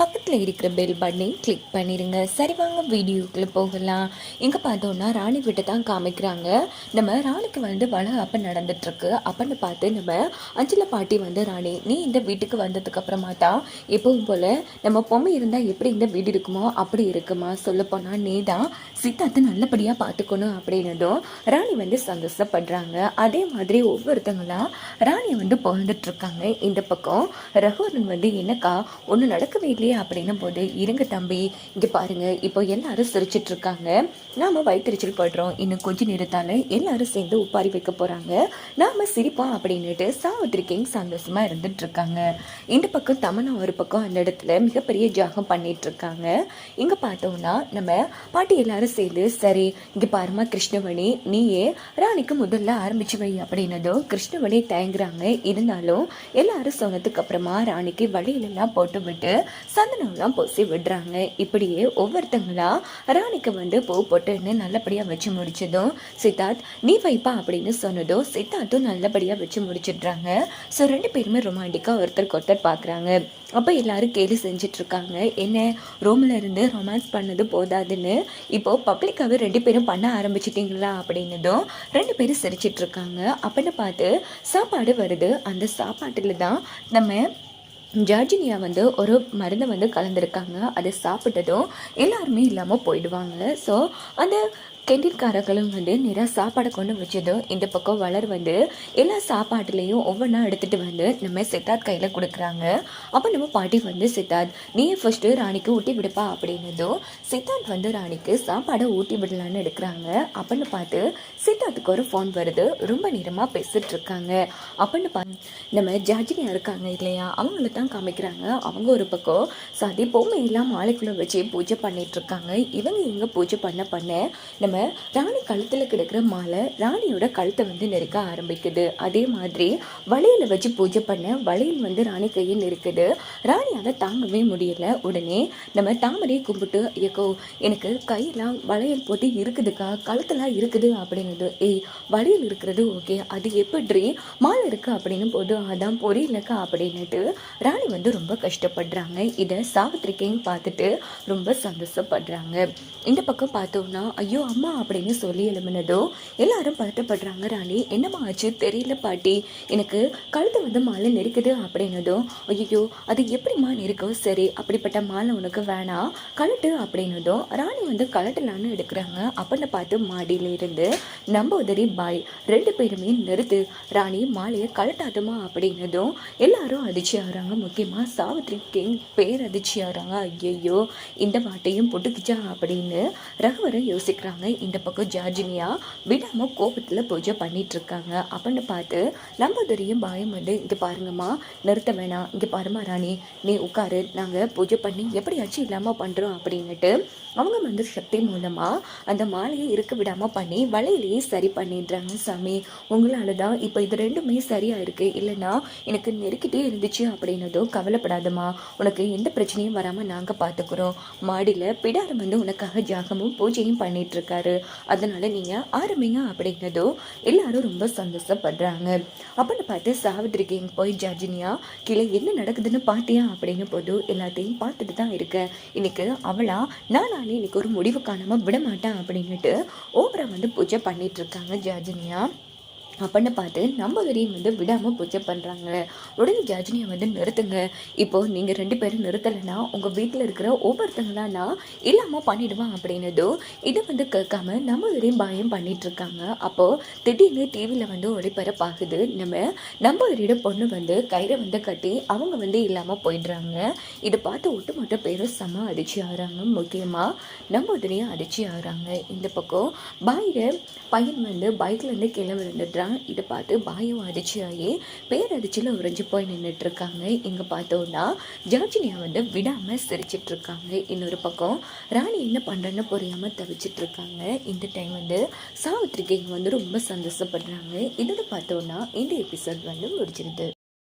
பக்கத்தில் இருக்கிற பெல் பட்டனையும் கிளிக் பண்ணிடுங்க சரி வாங்க வீடியோக்குள்ளே போகலாம். எங்கே பார்த்தோன்னா ராணி வீட்டை தான் காமிக்கிறாங்க. நம்ம ராணிக்கு வந்து வளகாப்பு நடந்துட்டுருக்கு. அப்படின்னு பார்த்து நம்ம அஞ்சல பாட்டி வந்து ராணி நீ இந்த வீட்டுக்கு வந்ததுக்கப்புறமா தான் எப்பவும் போல் நம்ம பொம்மை இருந்தால் எப்படி இந்த வீடு இருக்குமோ அப்படி இருக்குமா? சொல்லப்போனால் நீ தான் சித்தார்த்தை நல்லபடியாக பார்த்துக்கணும் அப்படின்னதும் ராணி வந்து சந்தோஷப்படுறாங்க. அதே மாதிரி ஒவ்வொருத்தங்களா ராணியை வந்து பிறந்துட்டு இருக்காங்க இந்த பக்கம் ரகுவரன் வந்து என்னக்கா ஒன்று நடக்கவே தம்பி அப்படின்னும் போது இருங்க தம்பி இங்கே பாருங்க இப்போ எல்லாரும் சிரிச்சிட்டு இருக்காங்க நாம வயிற்றுச்சல் படுறோம். இன்னும் கொஞ்ச நேரத்தால் எல்லாரும் சேர்ந்து உப்பாரி வைக்க போறாங்க. நாம சிரிப்போம் அப்படின்னுட்டு சாவித்திரி கிங் சந்தோஷமா இருந்துட்டு இருக்காங்க இந்த பக்கம் தமனா ஒரு பக்கம் அந்த இடத்துல மிகப்பெரிய ஜாகம் பண்ணிட்டு இருக்காங்க இங்க பார்த்தோம்னா நம்ம பாட்டி எல்லாரும் சேர்ந்து சரி இங்க பாருமா கிருஷ்ணவணி நீயே ராணிக்கு முதல்ல ஆரம்பிச்சு வை அப்படின்னதும் கிருஷ்ணவணி தயங்குறாங்க. இருந்தாலும் எல்லாரும் சொன்னதுக்கு அப்புறமா ராணிக்கு வழியிலெல்லாம் போட்டு விட்டு சந்தனம்லாம் பூசி விடுறாங்க. இப்படியே ஒவ்வொருத்தங்களா ராணிக்கு வந்து பூ போட்டுன்னு நல்லபடியாக வச்சு முடிச்சதும் சித்தார்த் நீ வைப்பா அப்படின்னு சொன்னதும் சித்தார்த்தும் நல்லபடியாக வச்சு முடிச்சிடுறாங்க. ஸோ ரெண்டு பேருமே ரொமான்டிக்காக ஒருத்தருக்கு ஒருத்தர் பார்க்குறாங்க அப்போ எல்லாரும் கேலி செஞ்சுட்டு இருக்காங்க என்ன ரோமில் இருந்து ரொமான்ஸ் பண்ணது போதாதுன்னு? இப்போ பப்ளிக்காகவே ரெண்டு பேரும் பண்ண ஆரம்பிச்சிட்டிங்களா அப்படின்னதும் ரெண்டு பேரும் சிரிச்சிட்டு இருக்காங்க அப்படின்னு பார்த்து சாப்பாடு வருது. அந்த சாப்பாட்டில் தான் நம்ம ஜார்ஜினியா வந்து ஒரு மருந்தை வந்து கலந்துருக்காங்க. அதை சாப்பிட்டதும் எல்லாருமே இல்லாமல் போயிடுவாங்க. ஸோ அந்த கெண்டின்காரர்களும் வந்து நிறையா சாப்பாடை கொண்டு வச்சதும் இந்த பக்கம் வளர் வந்து எல்லா சாப்பாட்டுலேயும் ஒவ்வொன்றா எடுத்துகிட்டு வந்து நம்ம சித்தார்த் கையில் கொடுக்குறாங்க. அப்போ நம்ம பாட்டி வந்து சித்தார்த் நீ ஃபஸ்ட்டு ராணிக்கு ஊட்டி விடுப்பா அப்படின்னதும் சித்தார்த் வந்து ராணிக்கு சாப்பாடை ஊட்டி விடலான்னு எடுக்கிறாங்க. அப்படின்னு பார்த்து சித்தார்த்துக்கு ஒரு ஃபோன் வருது. ரொம்ப நேரமாக பேசிட்டு இருக்காங்க. அப்படின்னு பா நம்ம ஜார்ஜினியா இருக்காங்க இல்லையா? அவங்கள தான் காமிக்கிறாங்க. அவங்க ஒரு பக்கம் சாதி பொம்மை எல்லாம் மாலைக்குள்ளே வச்சு பூஜை பண்ணிட்டு இருக்காங்க. இவங்க எங்கே பூஜை பண்ண பண்ண நம்ம ராணி கழுத்தில் கிடக்கிற மாலை ராணியோட கழுத்தை வந்து நெருக்க ஆரம்பிக்குது. அதே மாதிரி வளையல வச்சு பூஜை பண்ண வளையல் வந்து ராணி கையில் இருக்குது ராணி அதை தாங்கவே முடியல. உடனே நம்ம தாமரையை கும்பிட்டு ஐயக்கோ எனக்கு கையெல்லாம் வளையல் போட்டு இருக்குதுக்கா கழுத்தெல்லாம் இருக்குது அப்படிங்கிறது ஏய் வளையல் இருக்கிறது ஓகே அது எப்படி மாலை இருக்கு அப்படின்னு போது அதான் பொரியலக்கா அப்படின்னுட்டு ராணி வந்து ரொம்ப கஷ்டப்படுறாங்க. இதை சாவித்திரிக்கையும் பார்த்துட்டு ரொம்ப சந்தோஷப்படுறாங்க. இந்த பக்கம் பார்த்தோம்னா ஐயோ அம்மா அப்படின்னு சொல்லி எழுமினதோ எல்லாரும் பதட்டப்படுறாங்க ராணி. என்னம்மா ஆச்சு? தெரியல பாட்டி. எனக்கு கழுத்து வந்து மாலை நெருக்குது அப்படின்னதும் ஐயோ அது எப்படிம்மா நெருக்கும் சரி அப்படிப்பட்ட மாலை உனக்கு வேணாம் கழட்டு அப்படின்னதும் ராணி வந்து கழட்டலான்னு எடுக்கிறாங்க. அப்படின்னு பார்த்து மாடியில இருந்து நம்ம உதறி பாய். ரெண்டு பேருமே நிறுத்து. ராணி மாலையை கழட்டாதுமா அப்படின்னதும் எல்லாரும் அதிர்ச்சி ஆகிறாங்க. முக்கியமாக சாவித்ரி கிங் பேர் அதிர்ச்சி ஆகிறாங்க. ஐயையோ இந்த பாட்டையும் பொட்டுக்குச்சா? அப்படின்னு ரகுவரை யோசிக்கிறாங்க. இந்த பக்கம் ஜார்ஜினியா விடாமல் கோபத்தில் பூஜை பண்ணிட்டு இருக்காங்க. அப்படின்னு பார்த்து நம்பதுரியும் பாயம் வந்து இங்கே பாருங்கம்மா நிறுத்த வேணாம். இங்கே பாருமா ராணி நீ உட்காரு. நாங்கள் பூஜை பண்ணி எப்படியாச்சும் இல்லாமல் பண்ணுறோம் அப்படின்னுட்டு அவங்க வந்து சக்தி மூலமாக அந்த மாலையை இருக்க விடாமல் பண்ணி வலையிலேயே சரி பண்ணிடுறாங்க சாமி. உங்களால் தான் இப்போ இது ரெண்டுமே சரியாக இருக்குது இல்லைன்னா எனக்கு நெருக்கிட்டே இருந்துச்சு அப்படின்னதும் கவலைப்படாதம்மா. உனக்கு எந்த பிரச்சனையும் வராமல் நாங்கள் பார்த்துக்குறோம் மாடியில் பிடாரம் வந்து உனக்காக ஜாகமும் பூஜையும் பண்ணிகிட்ருக்காரு இருக்காரு அதனால நீங்கள் ஆரம்பிங்க அப்படிங்கிறதோ எல்லாரும் ரொம்ப சந்தோஷப்படுறாங்க. அப்படின்னு பார்த்து சாவித்ரி போய் ஜார்ஜினியா கீழே என்ன நடக்குதுன்னு பார்த்தியா அப்படின்னு போது எல்லாத்தையும் பார்த்துட்டு தான் இருக்கேன் இன்னைக்கு அவளா நானாலே நானே இன்னைக்கு ஒரு முடிவு காணாமல் விட மாட்டேன் அப்படின்னுட்டு ஓவரா வந்து பூஜை பண்ணிகிட்ருக்காங்க இருக்காங்க ஜார்ஜினியா. அப்படின்னு பார்த்து நம்பகரியும் வந்து விடாமல் பூஜை பண்ணுறாங்க உடனே ஜாஜினியை வந்து நிறுத்துங்க. இப்போது நீங்கள் ரெண்டு பேரும் நிறுத்தலைன்னா உங்கள் வீட்டில் இருக்கிற ஒவ்வொருத்தங்களா நான் இல்லாமல் பண்ணிவிடுவான் அப்படின்னதும் இதை வந்து கேட்காம நம்பகரியும் பாயம் பண்ணிகிட்ருக்காங்க அப்போது திடீர்னு டிவியில் வந்து ஒளிபரப்பாகுது நம்ம நம்பகரியோட பொண்ணு வந்து கயிறை வந்து கட்டி அவங்க வந்து இல்லாமல் போயிடுறாங்க. இதை பார்த்து ஒட்டுமொத்த பேரும் செம அதிர்ச்சி ஆகிறாங்க. முக்கியமாக நம்பகரியும் அதிர்ச்சி ஆகிறாங்க. இந்த பக்கம் பாயிர பையன் வந்து பைக்லேருந்து கீழே விழுந்துடுறான். தான் இதை பார்த்து பாயும் அதிர்ச்சியாகி பேரதிர்ச்சியில் உறைஞ்சி போய் நின்றுட்டு இருக்காங்க இங்கே பார்த்தோன்னா ஜார்ஜினியா வந்து விடாமல் சிரிச்சிட்டு இருக்காங்க இன்னொரு பக்கம் ராணி என்ன பண்ணுறேன்னு புரியாமல் தவிச்சிட்டு இருக்காங்க இந்த டைம் வந்து சாவித்திரிகை வந்து ரொம்ப சந்தோஷப்படுறாங்க. இதோட பார்த்தோன்னா இந்த எபிசோட் வந்து முடிச்சிருது